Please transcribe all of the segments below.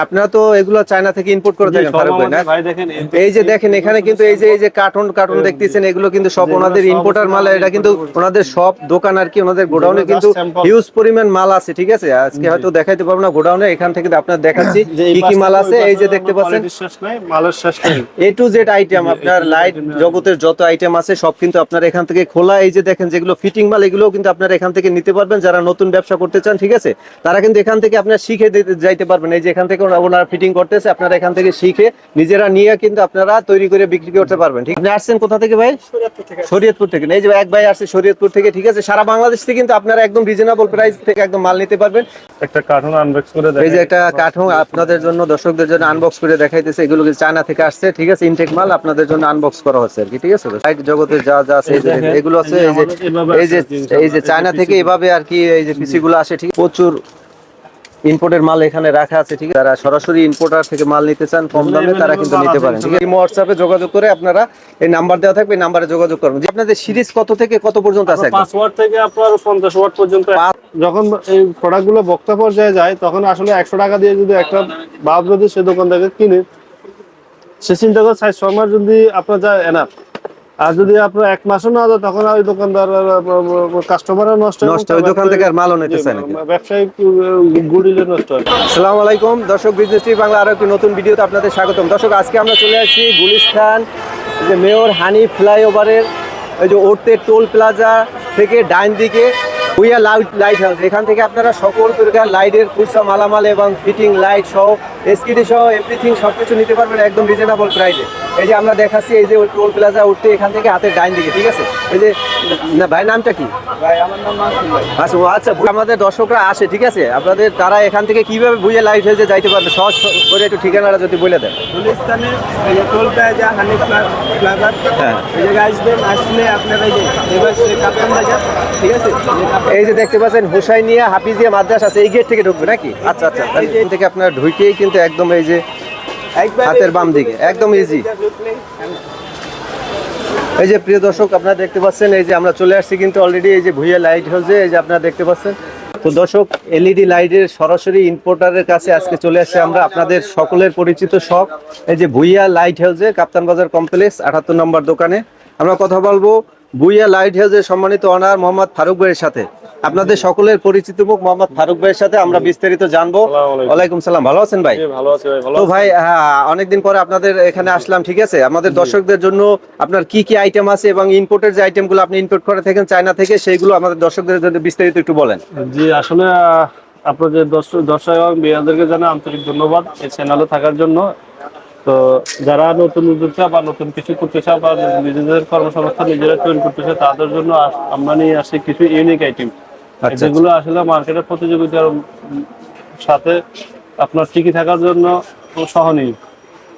আপনারা তো এগুলো চায়না থেকে ইম্পোর্ট করে থাকেন ফারুক ভাই না? দেখেন এই যে দেখেন এখানে কিন্তু এই যে এই যে কার্টুন কার্টুন দেখতেছেন এগুলো কিন্তু সব ওনাদের ইম্পোর্টার মাল এটা কিন্তু ওনাদের সব দোকান আর কি ওনাদের গোডাউনে কিন্তু হিউজ পরিমাণ মাল আছে ঠিক আছে? আজকে হয়তো দেখাইতে পারব না গোডাউনে এখান থেকে আপনার দেখাচ্ছি কি কি মাল আছে এই যে দেখতে পাচ্ছেন। মালের শেষ নেই। এ টু জেড আইটেম আপনার লাইট জগতের যত আইটেম আছে সব কিন্তু আপনার এখান থেকে খোলা। এই যে দেখেন যেগুলো ফিটিং মাল এগুলো কিন্তু আপনারা এখান থেকে নিতে পারবেন। যারা নতুন ব্যবসা করতে চান ঠিক আছে? তারা কিন্তু এখান থেকে আপনার শিখে যাইতে পারবেন। এই যে এখান থেকে ওনারা ফিটিং করতেছে আপনারা এখান থেকে শিখে নিজেরা নিয়ে কিন্তু আপনারা তৈরি করে বিক্রি করতে পারবেন ঠিক আপনি আসছেন কোথা থেকে ভাই শরীয়তপুর থেকে এই যে এক ভাই আসছে শরীয়তপুর থেকে ঠিক আছে সারা বাংলাদেশ থেকে কিন্তু আপনারা একদম রিজনেবল প্রাইস থেকে একদম মাল নিতে পারবেন একটা কার্টুন আনবক্স করে এই যে একটা কাঠুন আপনাদের জন্য দর্শকদের জন্য আনবক্স করে দেখাইতেছে এগুলো কিন্তু চায়না থেকে আসছে ঠিক আছে ইনটেক মাল আপনাদের জন্য আনবক্স করা হচ্ছে আর কি ঠিক আছে লাইট জগতে যা যা আছে এই যে এগুলো আছে এই যে এই যে এই চায়না থেকে এভাবে আর কি এই যে পিসি গুলো আসে ঠিক প্রচুর ইম্পোর্টের মাল এখানে রাখা আছে ঠিক আছে? যারা সরাসরি ইম্পোর্টার থেকে মাল নিতে চান কম দামে তারা কিন্তু নিতে পারেন ঠিক আছে? হোয়াটসঅ্যাপে যোগাযোগ করে আপনারা এই নাম্বার দেওয়া থাকবে এই নাম্বারে যোগাযোগ করবেন। যে আপনাদের সিরিজ কত থেকে কত পর্যন্ত আছে একদম? পাঁচ ওয়াট থেকে আপনার পঞ্চাশ ওয়াট পর্যন্ত যখন এই প্রোডাক্টগুলো বক্তা পর্যায়ে যায় তখন আসলে একশো টাকা দিয়ে যদি একটা বাল্ব যদি সে দোকান থেকে কিনে সে চিন্তা করে ছয় ছয় মাস যদি আপনার যায় এনাফ আর যদি আপনার এক মাসও না যায় তখন ওই দোকানদার কাস্টমারও নষ্ট নষ্ট ওই দোকান থেকে আর মালও নিতে চায় না কেউ। ব্যবসায়িক গুডিলে নষ্ট হয়। আসসালামু আলাইকুম দর্শক বিজনেস টিভি বাংলা আরও একটি নতুন ভিডিওতে আপনাদের স্বাগতম। দর্শক আজকে আমরা চলে আসছি গুলিস্তান যে মেয়র হানি ফ্লাইওভারের ওই যে ওরতে টোল প্লাজা থেকে ডাইন দিকে উইয়া লাইট লাইট হাউস এখান থেকে আপনারা সকল প্রকার লাইটের খুচরা মালামাল এবং ফিটিং লাইট সহ এসকিডি সহ এভরিথিং সব কিছু নিতে পারবেন একদম রিজনেবল প্রাইসে এই যে আমরা দেখাচ্ছি এই যে টোল প্লাজা উঠতে এখান থেকে হাতের ডাইন দিকে ঠিক আছে? এই যে না ভাই নামটা কি? ভাই আমার নাম আচ্ছা ও আচ্ছা আমাদের দর্শকরা আসে ঠিক আছে? আপনাদের তারা এখান থেকে কীভাবে বুঝে লাইট হয়েছে যাইতে পারবে? সহজ করে একটু ঠিকানাটা যদি বলে দেন। গুলিস্তানে এই যে টোল প্লাজা হানি প্লাজা। হ্যাঁ। এই জায়গায় আসবেন আসলে আপনারা এই এবার সে বাজার ঠিক আছে? এই যে দেখতে পাচ্ছেন হুসাইনিয়া হাফিজিয়া মাদ্রাসা আছে এই গেট থেকে ঢুকবে নাকি? আচ্ছা আচ্ছা এখান থেকে আপনার ঢুকেই কিন্তু একদম এই যে হাতের বাম দিকে একদম ইজি এই যে প্রিয় দর্শক আপনারা দেখতে পাচ্ছেন এই যে আমরা চলে আসছি কিন্তু অলরেডি এই যে ভুইয়া লাইট হাউসে এই যে আপনারা দেখতে পাচ্ছেন। তো দর্শক এলইডি লাইটের সরাসরি ইম্পোর্টারের কাছে আজকে চলে আসছে আমরা। আপনাদের সকলের পরিচিত শপ এই যে ভুইয়া লাইট হাউসে কাপ্তান বাজার কমপ্লেক্স আটাত্তর নম্বর দোকানে। আমরা কথা বলব ভুইয়া লাইট হাউসের সম্মানিত অনার মোহাম্মদ ফারুক ভাইয়ের সাথে। আপনাদের সকলের পরিচিত মুখ মোহাম্মদ ফারুক ভাইয়ের সাথে আমরা বিস্তারিত জানব। ওয়ালাইকুম সালাম। ভালো আছেন ভাই? ভালো আছে ভাই ভালো তো ভাই হ্যাঁ অনেকদিন পরে আপনাদের এখানে আসলাম ঠিক আছে? আমাদের দর্শকদের জন্য আপনার কি কি আইটেম আছে এবং ইম্পোর্টের যে আইটেমগুলো আপনি ইম্পোর্ট করে থাকেন চায়না থেকে সেইগুলো আমাদের দর্শকদের জন্য বিস্তারিত একটু বলেন। জি আসলে আপনাদের দর্শক দর্শক এবং বিয়ারদেরকে জানাই আন্তরিক ধন্যবাদ এই চ্যানেলে থাকার জন্য। তো যারা নতুন উদ্যোক্তা বা নতুন কিছু করতে চায় বা নিজেদের কর্মসংস্থান নিজেরা তৈরি করতে চায় তাদের জন্য আমরা নিয়ে আসি কিছু ইউনিক আইটেম আচ্ছা, যেগুলো আসলে মার্কেটের প্রতিযোগিতার সাথে আপনার টিকে থাকার জন্য সহনীয়।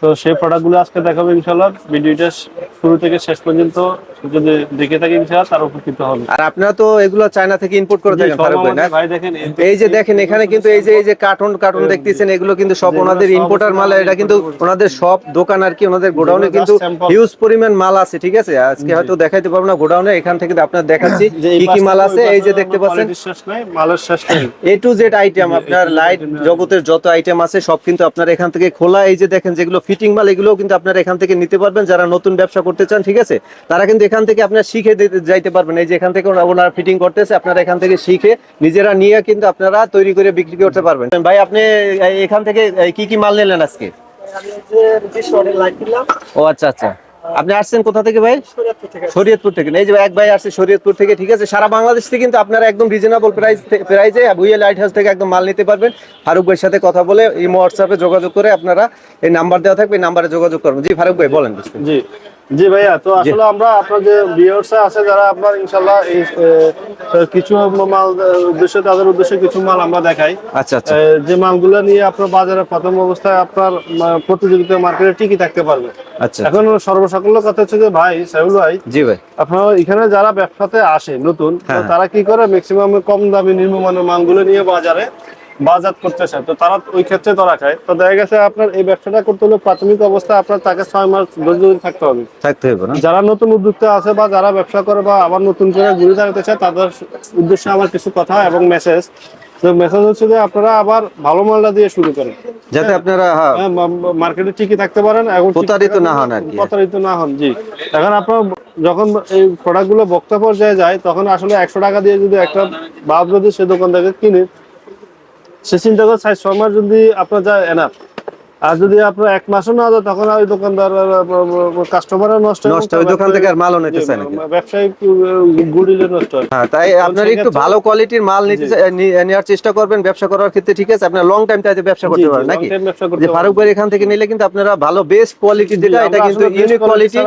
তো সেই প্রোডাক্টগুলো আজকে দেখাবো ইনশাল্লাহ ভিডিওটা শুরু থেকে শেষ পর্যন্ত যদি দেখে থাকি ইনশাল্লাহ তার উপকৃত হবে। আর আপনারা তো এগুলো চায়না থেকে ইম্পোর্ট করে থাকেন ফারুক ভাই না? ভাই দেখেন এই যে দেখেন এখানে কিন্তু এই যে এই যে কার্টুন কার্টুন দেখতেছেন এগুলো কিন্তু সব ওনাদের ইম্পোর্টার মাল এটা কিন্তু ওনাদের সব দোকান আর কি ওনাদের গোডাউনে কিন্তু হিউজ পরিমাণ মাল আছে ঠিক আছে? আজকে হয়তো দেখাইতে পারব না গোডাউনে এখান থেকে আপনার দেখাচ্ছি কি কি মাল আছে এই যে দেখতে পাচ্ছেন। মালের শেষ নেই। এ টু জেড আইটেম আপনার লাইট জগতের যত আইটেম আছে সব কিন্তু আপনার এখান থেকে খোলা। এই যে দেখেন যেগুলো ফিটিং মাল এগুলো কিন্তু আপনারা এখান থেকে নিতে পারবেন। যারা নতুন ব্যবসা করতে চান ঠিক আছে? তারা কিন্তু এখান থেকে আপনার শিখে যাইতে পারবেন। এই যে এখান থেকে ওনারা ফিটিং করতেছে আপনারা এখান থেকে শিখে নিজেরা নিয়ে কিন্তু আপনারা তৈরি করে বিক্রি করতে পারবেন। ভাই আপনি এখান থেকে কি কি মাল নিলেন আজকে? ও আচ্ছা আচ্ছা। আপনি আসছেন কোথা থেকে ভাই? শরীয়তপুর থেকে। শরীয়তপুর থেকে। এই যে এক ভাই আসছে শরীয়তপুর থেকে ঠিক আছে? সারা বাংলাদেশ থেকে কিন্তু আপনারা একদম রিজনেবল প্রাইস প্রাইসে বুয়ে লাইট হাউস থেকে একদম মাল নিতে পারবেন। ফারুক ভাইয়ের সাথে কথা বলে এই হোয়াটসঅ্যাপে যোগাযোগ করে আপনারা এই নাম্বার দেওয়া থাকবে এই নাম্বারে যোগাযোগ করবেন। জি ফারুক ভাই বলেন। জি। জি ভাইয়া তো আসলে আমরা আপনার যে ভিউয়ার্স আছে যারা আপনার ইনশাল্লাহ এই কিছু মাল উদ্দেশ্যে তাদের উদ্দেশ্যে কিছু মাল আমরা দেখাই। আচ্ছা আচ্ছা। যে মালগুলো নিয়ে আপনার বাজারে প্রথম অবস্থায় আপনার প্রতিযোগিতা মার্কেটে টিকে থাকতে পারবে। আচ্ছা এখন সর্বসাকল্য কথা হচ্ছে যে ভাই সাইবুল ভাই জি ভাই। আপনার এখানে যারা ব্যবসাতে আসে নতুন হ্যাঁ। তারা কি করে? ম্যাক্সিমাম কম দামি নিম্নমানের মালগুলো নিয়ে বাজারে বাজার করতে চায় তো তারা ওই ক্ষেত্রে ধরা খায়। তো দেখা গেছে আপনার এই ব্যবসাটা করতে হলে প্রাথমিক অবস্থা আপনার তাকে ছয় মাস ধৈর্য ধরে থাকতে হবে। থাকতে হবে না। যারা নতুন উদ্যোক্তা আছে বা যারা ব্যবসা করে বা আবার নতুন করে ঘুরে থাকতে চায় তাদের উদ্দেশ্যে আমার কিছু কথা এবং মেসেজ তো মেসেজ হচ্ছে যে আপনারা আবার ভালো মালটা দিয়ে শুরু করেন। যাতে আপনারা হ্যাঁ। হ্যাঁ, মার্কেটে টিকে থাকতে পারেন এখন প্রতারিত না হন আর কি। প্রতারিত না হন জি। এখন আপনার যখন এই প্রোডাক্টগুলো বক্তা পর্যায়ে যায় তখন আসলে একশো টাকা দিয়ে যদি একটা বাল্ব যদি সে দোকান থেকে কিনে সে চিন্তা করে সাইজ মাস যদি আপনার যা এনাফ আর যদি আপনার এক মাসও না যায় তখন ওই দোকানদার কাস্টমারও নষ্ট নষ্ট ওই দোকান থেকে আর মালও নিতে চায় নাকি ব্যবসায়িক গুডিলে নষ্ট হয়। হ্যাঁ তাই আপনারা একটু ভালো কোয়ালিটির মাল নিতে নেওয়ার চেষ্টা করবেন ব্যবসা করার ক্ষেত্রে ঠিক আছে? আপনার লং টাইম তাইতে ব্যবসা করতে পারেন নাকি? যে। ফারুক ভাই এখান থেকে নিলে কিন্তু আপনারা ভালো বেস্ট কোয়ালিটি যেটা এটা কিন্তু ইউনিক কোয়ালিটি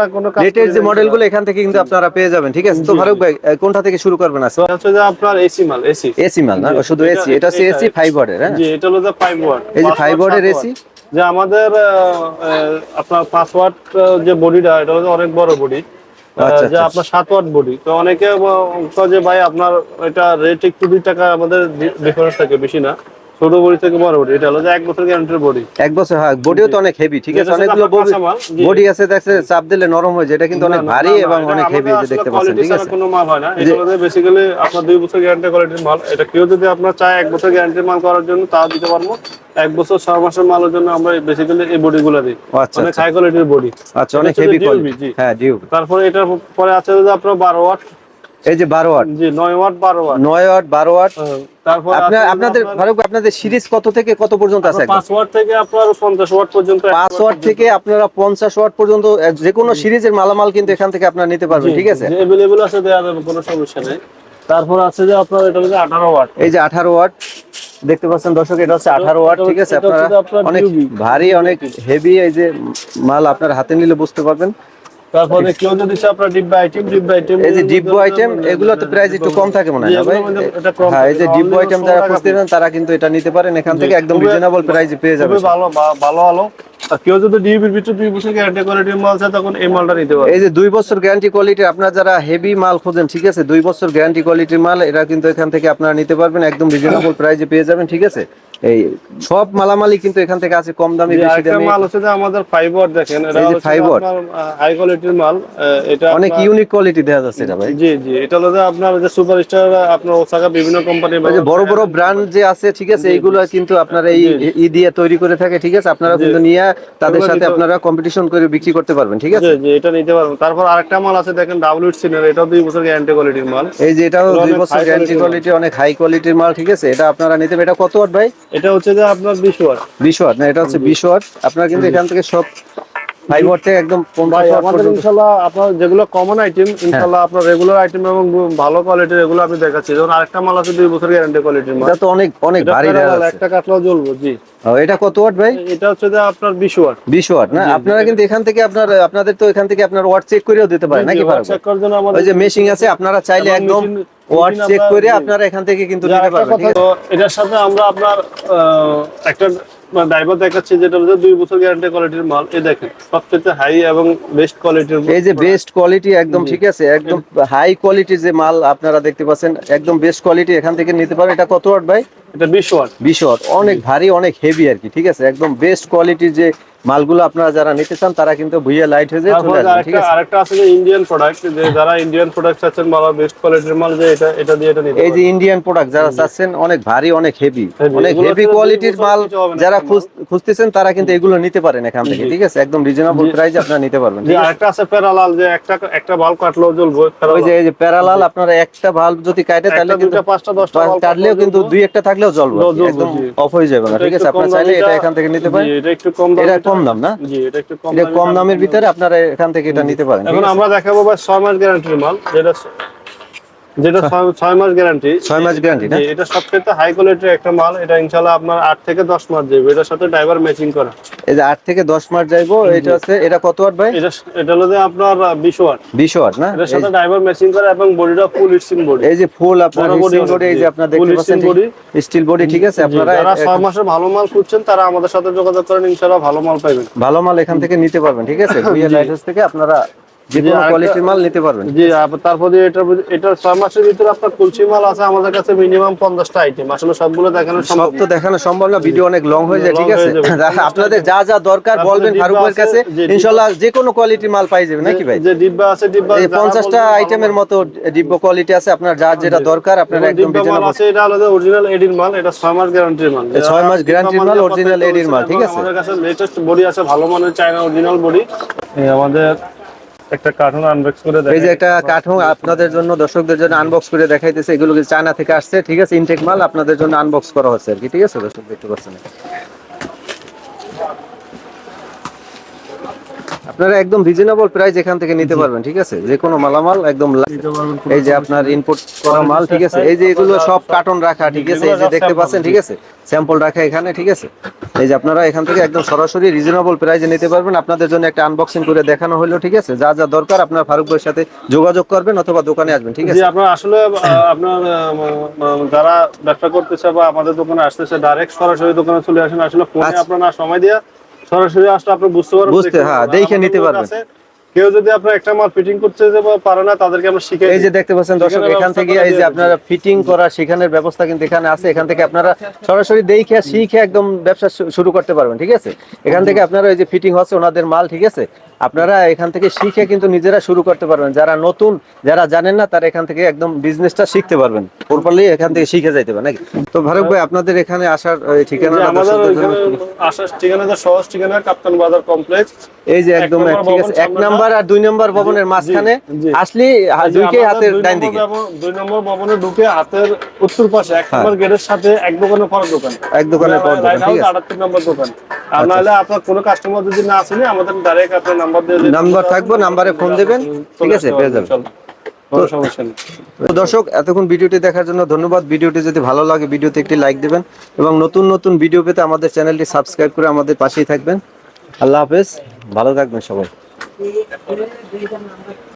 লেটেস্ট যে মডেলগুলো এখান থেকে কিন্তু আপনারা পেয়ে যাবেন ঠিক আছে? তো ফারুক ভাই কোনটা থেকে শুরু করবেন তো হচ্ছে যে আপনার এসি মাল এসি এসি মাল না? শুধু এসি এটা হচ্ছে এসি ফাইভ ওয়ার্ডের হ্যাঁ? জি এটা হলো যে ফাইভ ওয়াট এই যে watt এর AC? যে আমাদের আপনার পাঁচ ওয়াট যে বডিটা এটা হচ্ছে অনেক বড় বডি। আচ্ছা, যে আচ্ছা। আপনার সাত ওয়াট বডি। তো অনেকে যে ভাই আপনার এটা রেট একটু দুই টাকা আমাদের ডিফারেন্স থাকে বেশি না। ছোট বডি থেকে বড় বডি এটা হলো যে এক বছর গ্যারান্টির বডি। এক বছর হ্যাঁ বডিও তো অনেক হেভি ঠিক আছে অনেকগুলো বডি আছে দেখছে চাপ দিলে নরম হয়ে যায় এটা কিন্তু অনেক ভারী এবং অনেক হেভি দেখতে পাচ্ছেন ঠিক আছে? কোনো মাল হয় না এটা হলো বেসিক্যালি আপনার দুই বছর গ্যারান্টি কোয়ালিটির মাল এটা কেউ যদি আপনার চায় এক বছর গ্যারান্টির মাল করার জন্য তাও দিতে পারব। এক বছর ছয় মাসের মালের জন্য আমরা বেসিক্যালি এই বডিগুলো দিই ও, আচ্ছা, অনেক আচ্ছা। হাই কোয়ালিটির বডি। আচ্ছা অনেক হেভি কোয়ালিটি। হ্যাঁ ডিউ তারপরে এটার পরে আছে যে আপনার বারো ওয়াট এই যে বারো ওয়াট জি নয় ওয়াট বারো ওয়াট নয় ওয়াট বারো ওয়াট তারপর আপনার আপনাদের ফারুক আপনাদের সিরিজ কত থেকে কত পর্যন্ত আছে একদম? পাঁচ ওয়াট থেকে আপনার পঞ্চাশ ওয়াট পর্যন্ত পাঁচ ওয়াট থেকে আপনারা পঞ্চাশ ওয়াট পর্যন্ত যে কোনো সিরিজের মালামাল কিন্তু এখান থেকে আপনারা নিতে পারবেন ঠিক আছে? এভেলেবল আছে দেওয়া যাবে কোনো সমস্যা নেই। তারপর আছে যে আপনার এটা হচ্ছে আঠারো ওয়াট। এই যে আঠারো ওয়াট দেখতে পাচ্ছেন দর্শক এটা হচ্ছে আঠারো ওয়াট ঠিক আছে? আপনার অনেক ভারী অনেক হেভি এই যে মাল আপনার হাতে নিলে বুঝতে পারবেন। তারপরে কেউ যদি আপনার ডিব্বা আইটেম ডিব্বা আইটেম এই যে ডিব্বু আইটেম এগুলো তো প্রাইস একটু কম থাকে মনে হয় ভাই? হ্যাঁ এই যে আইটেম যারা খুঁজতেছেন তারা কিন্তু এটা নিতে পারেন। এখান থেকে একদম রিজনেবল প্রাইসে পেয়ে যাবেন। ভালো ভালো আলো। কেউ যদি ডিবির ভিতরে দুই বছর গ্যারান্টি কোয়ালিটির মাল চায় তখন এই মালটা নিতে পারে এই যে দুই বছর গ্যারান্টি কোয়ালিটির আপনারা যারা হেভি মাল খোঁজেন ঠিক আছে? দুই বছর গ্যারান্টি কোয়ালিটির মাল এটা কিন্তু এখান থেকে আপনারা নিতে পারবেন একদম রিজনেবল প্রাইসে পেয়ে যাবেন ঠিক আছে? এই সব মালামালই কিন্তু এখান থেকে আছে কম দামি বেশি দামি। মাল হচ্ছে যে আমাদের ওয়াট দেখেন এটা হচ্ছে 5 watt। আপনার হাই কোয়ালিটির মাল এটা অনেক ইউনিক কোয়ালিটি দেওয়া যাচ্ছে এটা ভাই। জি জি এটা হলো যে আপনার যে সুপারস্টার আপনার ওসাকা বিভিন্ন কোম্পানি যে বড় বড় ব্র্যান্ড যে আছে ঠিক আছে এইগুলো কিন্তু আপনারা এই ই দিয়ে তৈরি করে থাকে ঠিক আছে? আপনারা কিন্তু নিয়ে তাদের সাথে আপনারা কম্পিটিশন করে বিক্রি করতে পারবেন ঠিক আছে? জি এটা নিতে পারবেন। তারপর আরেকটা মাল আছে দেখেন ডাব্লিউ সিনের এটাও দুই বছর গ্যারান্টি কোয়ালিটির মাল। এই যে এটাও এগুলো দুই বছর গ্যারান্টি কোয়ালিটি অনেক হাই কোয়ালিটির মাল ঠিক আছে? এটা আপনারা নিতে এটা কত ওয়াট ভাই? এটা হচ্ছে যে আপনার বিশ ওয়াট বিশ ওয়াট না এটা হচ্ছে বিশ ওয়াট আপনারা কিন্তু এখান থেকে সব ওয়াট থেকে একদম পঞ্চাশ ভাই ওয়াট আমাদের পর্যন্ত। ইনশাল্লাহ আপনার যেগুলো কমন আইটেম ইনশাল্লাহ আপনার রেগুলার আইটেম এবং ভালো কোয়ালিটির এগুলো আমি দেখাচ্ছি। যেমন আরেকটা মাল আছে দুই বছর গ্যারান্টি কোয়ালিটির মাল। এটা তো অনেক অনেক ভারী যাচ্ছে একটা কাটলেও জ্বলবো জি। ও, এটা কত ওয়াট ভাই? এটা হচ্ছে যে আপনার বিশ ওয়াট বিশ ওয়াট না আপনারা কিন্তু এখান থেকে আপনার আপনাদের তো এখান থেকে আপনার ওয়াট চেক করেও দিতে পারেন নাকি পারবেন চেক করার জন্য আমাদের ওই যে মেশিং আছে আপনারা চাইলে একদম ওয়াট চেক করে আপনারা এখান থেকে কিন্তু নিতে পারবেন তো এটার সাথে আমরা আপনার একটা ড্রাইভার দেখাচ্ছি যেটা হচ্ছে দুই বছর গ্যারান্টি কোয়ালিটির মাল। এই দেখেন সবচেয়ে হাই এবং বেস্ট কোয়ালিটির এই যে বেস্ট কোয়ালিটি একদম ঠিক আছে একদম হাই কোয়ালিটির যে মাল আপনারা দেখতে পাচ্ছেন একদম বেস্ট কোয়ালিটি এখান থেকে নিতে পারেন এটা কত ওয়াট ভাই? এটা বিশ ওয়াট। বিশ ওয়াট। অনেক ভারী অনেক হেভি আর কি ঠিক আছে? একদম বেস্ট কোয়ালিটির যে মালগুলো আপনারা যারা নিতে চান তারা কিন্তু ভুইয়া লাইট হয়ে যায় চলে আসবে ঠিক আছে? আরেকটা আছে যে ইন্ডিয়ান প্রোডাক্ট যে যারা ইন্ডিয়ান প্রোডাক্ট চাচ্ছেন ভালো বেস্ট কোয়ালিটির মাল যে এটা এটা দিয়ে এটা নিতে এই যে ইন্ডিয়ান প্রোডাক্ট যারা চাচ্ছেন অনেক ভারী অনেক হেভি অনেক হেভি কোয়ালিটির মাল যারা খুঁজতেছেন তারা কিন্তু এগুলো নিতে পারেন এখান থেকে ঠিক আছে? একদম রিজনেবল প্রাইস আপনারা নিতে পারবেন? আরেকটা আছে প্যারালাল যে একটা একটা বাল্ব কাটলেও জ্বলবো ওই যে এই যে প্যারালাল আপনারা একটা ভালভ যদি কাটে তাহলে কিন্তু পাঁচটা, দশটা কাটলেও কিন্তু দুই একটা থাকলেও জ্বলবে। একদম অফ হয়ে যাবে না ঠিক আছে? আপনারা চাইলে এটা এখান থেকে নিতে পারেন। এটা একটু কম দাম কম দাম না? জি এটা একটু কম কম দামের ভিতরে আপনারা এখান থেকে এটা নিতে পারেন এখন আমরা দেখাবো বা ছয় মাস গ্যারান্টির মাল যেটা যেটা ছয়- মাস গ্যারান্টি ছয় মাস guarantee না? এটা সবচেয়ে হাই কোয়ালিটির একটা মাল। এটা ইনশাল্লাহ আপনার আট থেকে দশ মাস যাবে এটার সাথে ড্রাইভার ম্যাচিং করা। এই যে আট থেকে দশ মাস যাইবো এটা হচ্ছে এটা কত ওয়াট ভাই? এটা এটা হলো যে আপনার বিশ ওয়াট বিশ ওয়াট না? এটার সাথে ড্রাইভার ম্যাচিং করা এবং বডিটা ফুল স্টিন বডি এই যে ফুল আপনার স্টিল বডি এই যে জি, দেখতে পাচ্ছেন স্টিল বডি ঠিক আছে? আপনারা যারা এক- ছয় মাসের ভালো মাল খুঁজছেন তারা আমাদের সাথে যোগাযোগ করেন। ইনশাল্লাহ ভালো মাল পাইবেন। ভালো মাল এখান থেকে নিতে পারবেন ঠিক আছে? ভুইয়া লাইসেন্স থেকে আপনারা যে কোনো কোয়ালিটির মাল নিতে পারবেন। জি আপ- তারপরে ছয় মাসের ভিতরে আপনার মাল আছে আমাদের কাছে মিনিমাম পঞ্চাশটা আইটেম আসলে সবগুলো দেখানো সম্ভব তো দেখানো সম্ভব না ভিডিও অনেক লং হয়ে যায় ঠিক আছে? আপনাদের যা যা দরকার বলবেন ফারুক ভাইয়ের কাছে ইনশাল্লাহ যে কোনো কোয়ালিটির মাল পাই যাবে নাকি ভাই? যে ডিব্বা আছে ডিব্বা এই পঞ্চাশটা আইটেমের মতো ডিব্ব কোয়ালিটি আছে আপনার যার যেটা দরকার আপনারা একদম আছে এটা আলাদা অরিজিনাল এডির মাল এটা ছয় মাস গ্যারান্টির মাল। ছয় মাস মাল, এডির মাল, ঠিক আছে? আমাদের কাছে লেটেস্ট বডি আছে ভালো মানের চায়না অরিজিনাল বডি আমাদের একটা কার্টুন আনবক্স করে এই যে একটা কার্টুন আপনাদের জন্য দর্শকদের জন্য আনবক্স করে দেখাইতেছে। এগুলো কিন্তু চায়না থেকে আসছে ঠিক আছে? ইনটেক মাল আপনাদের জন্য আনবক্স করা হচ্ছে আর কি ঠিক আছে? দর্শক দেখতে পাচ্ছেন। আপনারা একদম রিজনেবল প্রাইস এখান থেকে নিতে পারবেন ঠিক আছে? যে কোনো মালামাল একদম এই যে আপনার ইনপুট করা মাল ঠিক আছে? এই যে এগুলো সব কার্টন রাখা ঠিক আছে? এই যে দেখতে পাচ্ছেন ঠিক আছে? স্যাম্পল রাখা এখানে ঠিক আছে? এই যে আপনারা এখান থেকে একদম সরাসরি রিজনেবল প্রাইসে নিতে পারবেন। আপনাদের জন্য একটা আনবক্সিং করে দেখানো হলো ঠিক আছে? যা যা দরকার আপনার ফারুক ভাইয়ের সাথে যোগাযোগ করবেন অথবা দোকানে আসবেন ঠিক জি আছে? আপনার আসলে আপনার যারা ব্যবসা করতেছে বা আমাদের দোকানে আসতেছে ডাইরেক্ট সরাসরি দোকানে চলে আসেন। আসলে ফোনে আপনারা আপনার সময় দিয়ে সরাসরি আসলে আপনি বুঝতে পারবেন বুঝতে, হ্যাঁ, দেখে নিতে পারবেন। কেউ যদি আপনার একটা মাল ফিটিং করতে পারে না তাদেরকে আমরা শিখে এই যে দেখতে পাচ্ছেন দর্শক এখান থেকে এই যে আপনারা ফিটিং করা সেখানের ব্যবস্থা কিন্তু এখানে আছে। এখান থেকে আপনারা সরাসরি দেখে শিখে একদম ব্যবসা শুরু করতে পারবেন ঠিক আছে? এখান থেকে আপনারা এই যে ফিটিং হচ্ছে ওনাদের মাল ঠিক আছে? আপনারা এখান থেকে শিখে কিন্তু নিজেরা শুরু করতে পারবেন। যারা নতুন যারা জানেন না তারা এখান থেকে একদম বিজনেসটা শিখতে পারবেন। প্রপারলি এখান থেকে শিখে যাইতে পারবেন নাকি? তো ভারত ভাই আপনাদের এখানে আসার ঠিকানা আমাদের আসার ঠিকানা সহজ ঠিকানা কাপ্তান বাজার কমপ্লেক্স এই যে একদম এক ঠিক নম্বর আছে এক নাম্বার আর দুই নাম্বার ভবনের মাঝখানে। আসলে দুইকেই হাতের ডাইন দিকে। দুই নম্বর ভবনে ঢুকে হাতের উত্তর পাশে এক নম্বর গেটের সাথে এক দোকানের পর দোকান। হ্যাঁ। এক দোকানের পর দোকান, ঠিক আছে। আটাত্তর নম্বর দোকান। আর নাহলে আপনার কোনো কাস্টমার যদি না আসেনি আমাদের ডাইরেক্ট আপনার নাম্বার দিয়ে নাম্বার থাকবে, নাম্বারে ফোন দেবেন, ঠিক আছে, পেয়ে যাবেন। দর্শক এতক্ষণ ভিডিওটি দেখার জন্য ধন্যবাদ। ভিডিওটি যদি ভালো লাগে ভিডিওতে একটি লাইক দিবেন এবং নতুন নতুন ভিডিও পেতে আমাদের চ্যানেলটি সাবস্ক্রাইব করে আমাদের পাশেই থাকবেন। আল্লাহ হাফেজ ভালো থাকবেন সবাই।